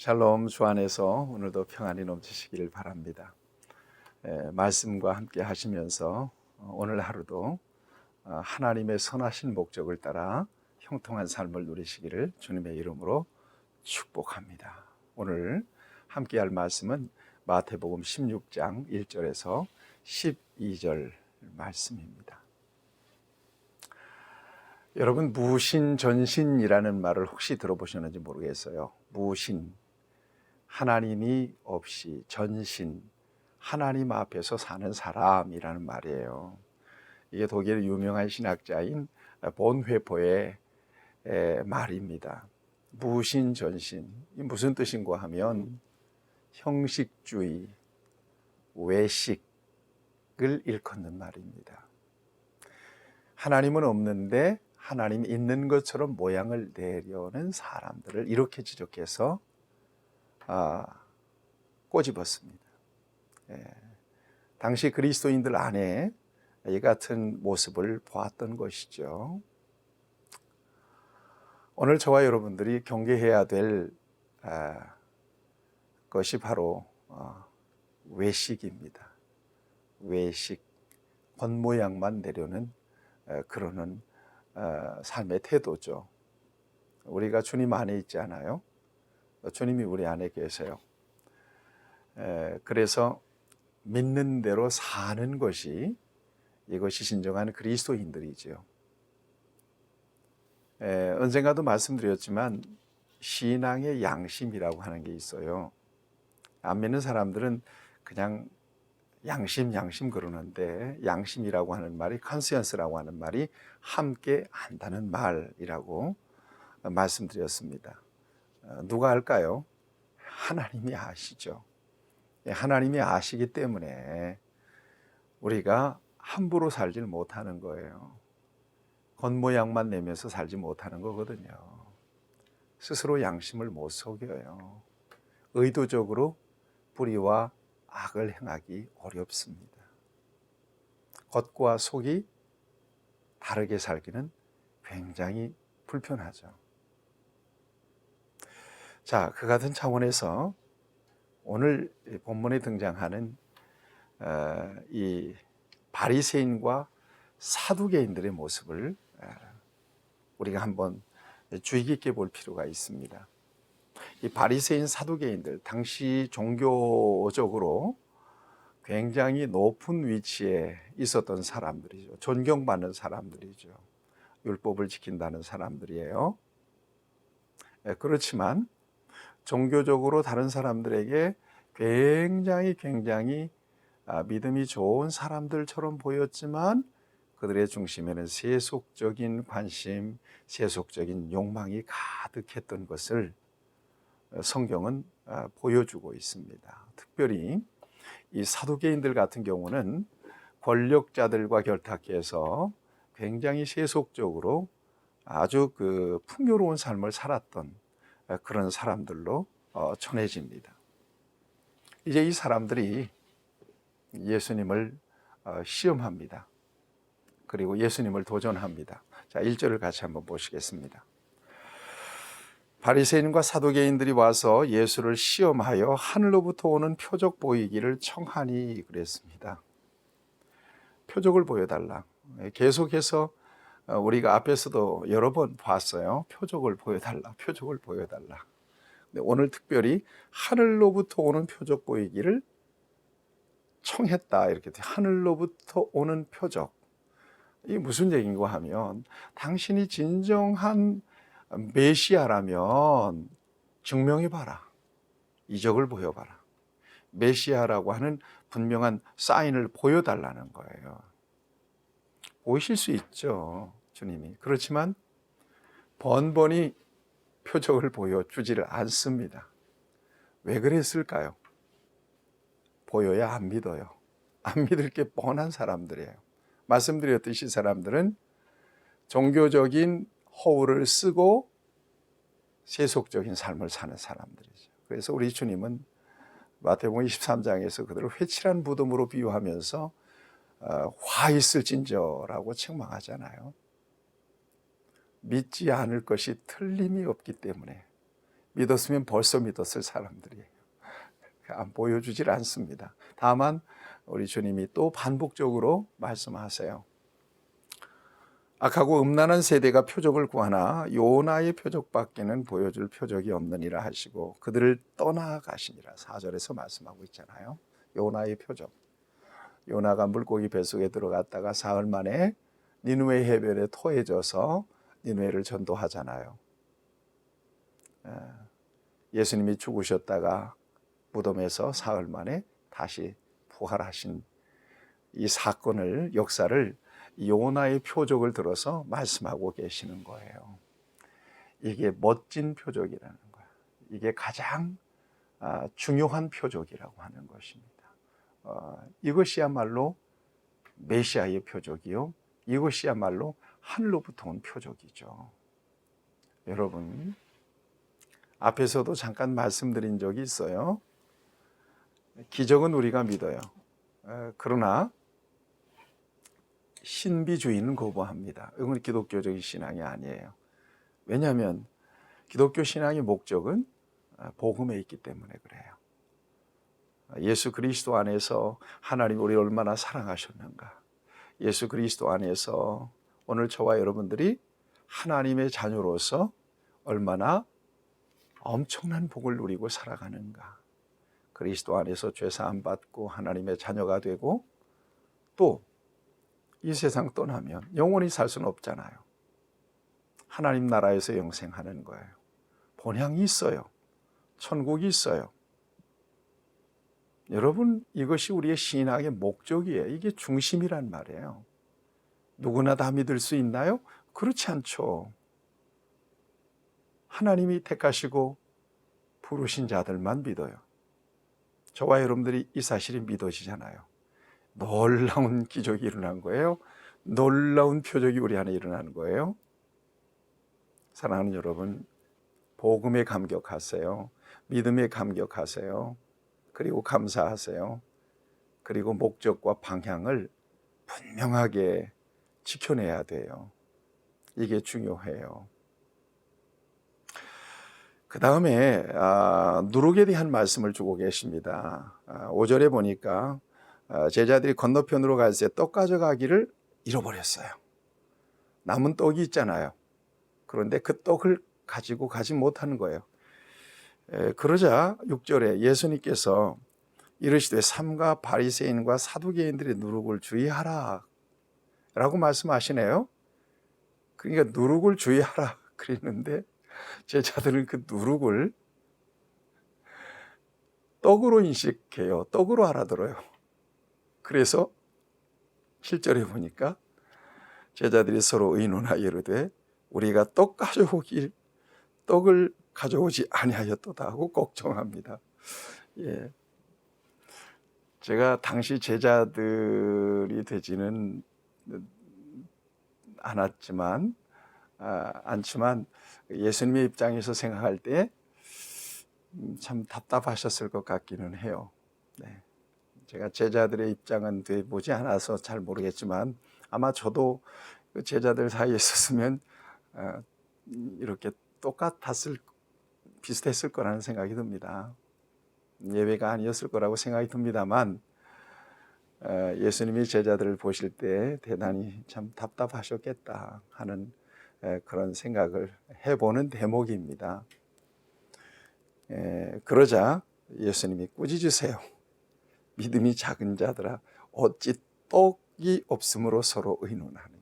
샬롬 주 안에서 오늘도 평안이 넘치시기를 바랍니다. 에, 말씀과 함께 하시면서 어, 오늘 하루도 어, 하나님의 선하신 목적을 따라 형통한 삶을 누리시기를 주님의 이름으로 축복합니다. 오늘 함께 할 말씀은 마태복음 16장 1절에서 12절 말씀입니다. 여러분 무신 전신이라는 말을 혹시 들어보셨는지 모르겠어요. 무신 하나님이 없이 전신 하나님 앞에서 사는 사람이라는 말이에요. 이게 독일 유명한 신학자인 본회포의 말입니다. 무신 전신 이 무슨 뜻인가 하면 형식주의, 외식을 일컫는 말입니다. 하나님은 없는데 하나님 있는 것처럼 모양을 내려는 사람들을 이렇게 지적해서 아, 꼬집었습니다. 예, 당시 그리스도인들 안에 이 같은 모습을 보았던 것이죠. 오늘 저와 여러분들이 경계해야 될 아, 것이 바로 어, 외식입니다. 외식, 겉모양만 내려는 에, 그러는 어, 삶의 태도죠. 우리가 주님 안에 있지 않아요? 주님이 우리 안에 계세요. 에, 그래서 믿는 대로 사는 것이 이것이 진정한 그리스도인들이지요. 에, 언젠가도 말씀드렸지만 신앙의 양심이라고 하는 게 있어요. 안 믿는 사람들은 그냥 양심 양심 그러는데 양심이라고 하는 말이 컨시언스라고 하는 말이 함께 한다는 말이라고 말씀드렸습니다. 어, 누가 할까요? 하나님이 아시죠. 예, 하나님이 아시기 때문에 우리가 함부로 살질 못하는 거예요. 겉모양만 내면서 살지 못하는 거거든요. 스스로 양심을 못 속여요. 의도적으로 불의와 악을 행하기 어렵습니다. 겉과 속이 다르게 살기는 굉장히 불편하죠. 자, 그 같은 차원에서 오늘 본문에 등장하는 어, 이 바리새인과 사두개인들의 모습을 어, 우리가 한번 주의 깊게 볼 필요가 있습니다. 이 바리새인 사두개인들 당시 종교적으로 굉장히 높은 위치에 있었던 사람들이죠. 존경받는 사람들이죠. 율법을 지킨다는 사람들이에요. 예, 그렇지만 종교적으로 다른 사람들에게 굉장히 굉장히 아, 믿음이 좋은 사람들처럼 보였지만 그들의 중심에는 세속적인 관심, 세속적인 욕망이 가득했던 것을 성경은 아, 보여주고 있습니다. 특별히 이 사두개인들 같은 경우는 권력자들과 결탁해서 굉장히 세속적으로 아주 그 풍요로운 삶을 살았던 그런 사람들로 어, 전해집니다. 이제 이 사람들이 예수님을 어, 시험합니다. 그리고 예수님을 도전합니다. 자, 1절을 같이 한번 보시겠습니다. 바리새인과 사두개인들이 와서 예수를 시험하여 하늘로부터 오는 표적 보이기를 청하니 그랬습니다. 표적을 보여달라. 계속해서 어, 우리가 앞에서도 여러 번 봤어요. 표적을 보여달라. 표적을 보여달라. 오늘 특별히 하늘로부터 오는 표적 보이기를 청했다. 이렇게 하늘로부터 오는 표적. 이 무슨 얘기인가 하면 당신이 진정한 메시아라면 증명해 봐라. 이적을 보여봐라. 메시아라고 하는 분명한 사인을 보여달라는 거예요. 보이실 수 있죠. 주님이. 그렇지만 번번이 표적을 보여주지를 않습니다. 왜 그랬을까요? 보여야 안 믿어요. 안 믿을 게 뻔한 사람들이에요. 말씀드렸듯이 사람들은 종교적인 허울을 쓰고 세속적인 삶을 사는 사람들이죠. 그래서 우리 주님은 마태복음 23장에서 그들을 회칠한 무덤으로 비유하면서 어, 화 있을진저라고 책망하잖아요. 믿지 않을 것이 틀림이 없기 때문에 믿었으면 벌써 믿었을 사람들이에요. 안 보여주질 않습니다. 다만 우리 주님이 또 반복적으로 말씀하세요. 악하고 음란한 세대가 표적을 구하나 요나의 표적밖에는 보여줄 표적이 없느니라 하시고 그들을 떠나가시니라 사절에서 말씀하고 있잖아요. 요나의 표적. 요나가 물고기 뱃속에 들어갔다가 사흘 만에 니누의 해변에 토해져서 니누에를 전도하잖아요. 예수님이 죽으셨다가 무덤에서 사흘 만에 다시 부활하신 이 사건을 역사를 요나의 표적을 들어서 말씀하고 계시는 거예요. 이게 멋진 표적이라는 거야. 이게 가장 아, 중요한 표적이라고 하는 것입니다. 어, 이것이야말로 메시아의 표적이요. 이것이야말로 하늘로부터 온 표적이죠. 여러분, 앞에서도 잠깐 말씀드린 적이 있어요. 기적은 우리가 믿어요. 그러나 신비주의는 거부합니다. 이건 기독교적인 신앙이 아니에요. 왜냐하면 기독교 신앙의 목적은 복음에 있기 때문에 그래요. 예수 그리스도 안에서 하나님 우리 얼마나 사랑하셨는가. 예수 그리스도 안에서 오늘 저와 여러분들이 하나님의 자녀로서 얼마나 엄청난 복을 누리고 살아가는가. 그리스도 안에서 죄사함 받고 하나님의 자녀가 되고 또 이 세상 떠나면 영원히 살 수는 없잖아요. 하나님 나라에서 영생하는 거예요. 본향이 있어요. 천국이 있어요. 여러분, 이것이 우리의 신앙의 목적이에요. 이게 중심이란 말이에요. 누구나 다 믿을 수 있나요? 그렇지 않죠. 하나님이 택하시고 부르신 자들만 믿어요. 저와 여러분들이 이 사실이 믿어지잖아요. 놀라운 기적이 일어난 거예요. 놀라운 표적이 우리 안에 일어나는 거예요. 사랑하는 여러분, 복음에 감격하세요. 믿음에 감격하세요. 그리고 감사하세요. 그리고 목적과 방향을 분명하게 지켜내야 돼요. 이게 중요해요. 그 다음에 아, 누룩에 대한 말씀을 주고 계십니다. 아, 5절에 보니까 아, 제자들이 건너편으로 갈 때 떡 가져가기를 잃어버렸어요. 남은 떡이 있잖아요. 그런데 그 떡을 가지고 가지 못하는 거예요. 에, 그러자 6절에 예수님께서 이르시되 삼가 바리새인과 사두개인들의 누룩을 주의하라 라고 말씀하시네요. 그러니까 누룩을 주의하라 그랬는데 제자들은 그 누룩을 떡으로 인식해요. 떡으로 알아들어요. 그래서 실절에 보니까 제자들이 서로 의논하여 이르되 우리가 떡 가져오길 떡을 가져오지 아니하였도다 하고 걱정합니다. 예. 제가 당시 제자들이 되지는 않았지만 아, 않지만 예수님의 입장에서 생각할 때 참 답답하셨을 것 같기는 해요. 네. 제가 제자들의 입장은 돼 보지 않아서 잘 모르겠지만 아마 저도 그 제자들 사이에 있었으면 어, 이렇게 똑같았을 비슷했을 거라는 생각이 듭니다. 예외가 아니었을 거라고 생각이 듭니다만 어, 예수님이 제자들을 보실 때 대단히 참 답답하셨겠다 하는 그런 생각을 해보는 대목입니다. 그러자 예수님이 꾸짖으세요. 믿음이 작은 자들아 어찌 떡이 없으므로 서로 의논하느냐.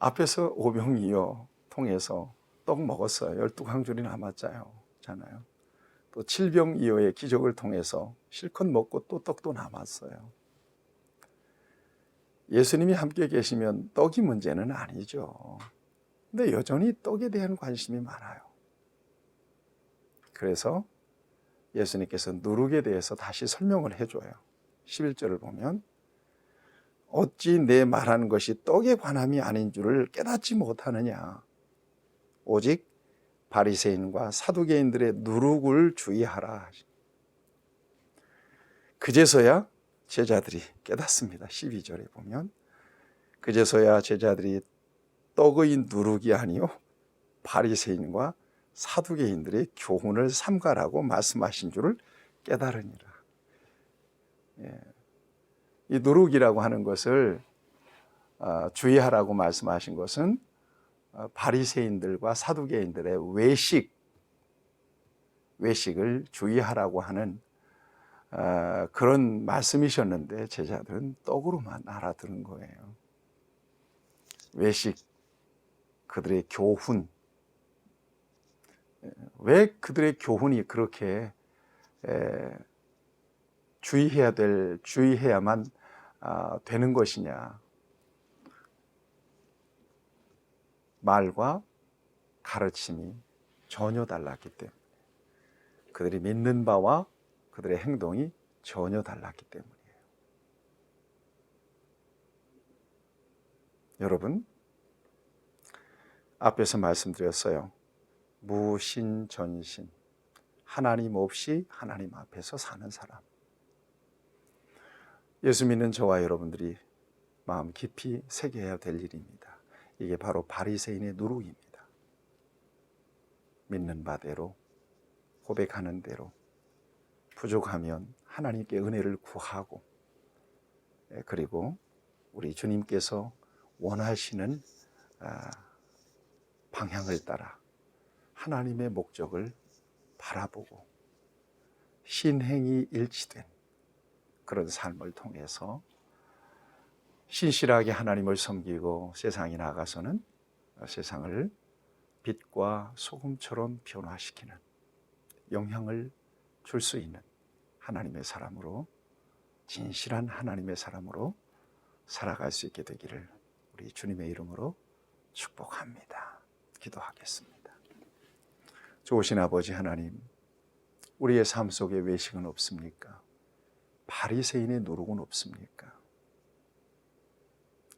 앞에서 오병이어 통해서 떡 먹었어요. 열두 광줄이 남았잖아요. 또 칠병이어의 기적을 통해서 실컷 먹고 또 떡도 남았어요. 예수님이 함께 계시면 떡이 문제는 아니죠. 근데 여전히 떡에 대한 관심이 많아요. 그래서 예수님께서 누룩에 대해서 다시 설명을 해줘요. 11절을 보면 어찌 내 말하는 것이 떡에 관함이 아닌 줄을 깨닫지 못하느냐. 오직 바리새인과 사두개인들의 누룩을 주의하라. 그제서야 제자들이 깨닫습니다. 12절에 보면 그제서야 제자들이 떡의 누룩이 아니요 바리새인과 사두개인들의 교훈을 삼가라고 말씀하신 줄을 깨달으니라. 예. 이 누룩이라고 하는 것을 어, 주의하라고 말씀하신 것은 어, 바리새인들과 사두개인들의 외식 외식을 주의하라고 하는 어, 그런 말씀이셨는데 제자들은 떡으로만 알아들은 거예요. 외식 그들의 교훈 왜 그들의 교훈이 그렇게 에, 주의해야 될 주의해야만 아, 되는 것이냐 말과 가르침이 전혀 달랐기 때문에 그들이 믿는 바와 그들의 행동이 전혀 달랐기 때문이에요. 여러분 앞에서 말씀드렸어요. 무신 전신 하나님 없이 하나님 앞에서 사는 사람. 예수 믿는 저와 여러분들이 마음 깊이 새겨야 될 일입니다. 이게 바로 바리새인의 누룩입니다. 믿는 바대로 고백하는 대로 부족하면 하나님께 은혜를 구하고 예, 그리고 우리 주님께서 원하시는 아, 방향을 따라 하나님의 목적을 바라보고 신행이 일치된 그런 삶을 통해서 신실하게 하나님을 섬기고 세상에 나가서는 세상을 빛과 소금처럼 변화시키는 영향을 줄 수 있는 하나님의 사람으로 진실한 하나님의 사람으로 살아갈 수 있게 되기를 우리 주님의 이름으로 축복합니다. 기도하겠습니다. 좋으신 아버지 하나님, 우리의 삶 속에 외식은 없습니까? 바리새인의 노력은 없습니까?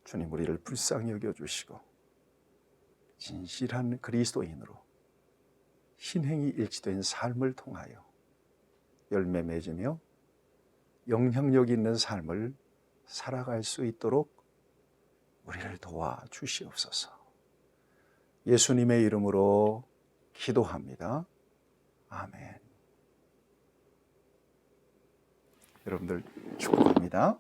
주님 우리를 불쌍히 여겨 주시고 진실한 그리스도인으로 신행이 일치된 삶을 통하여 열매 맺으며 영향력 있는 삶을 살아갈 수 있도록 우리를 도와 주시옵소서. 예수님의 이름으로 기도합니다. 아멘. 여러분들 축복합니다.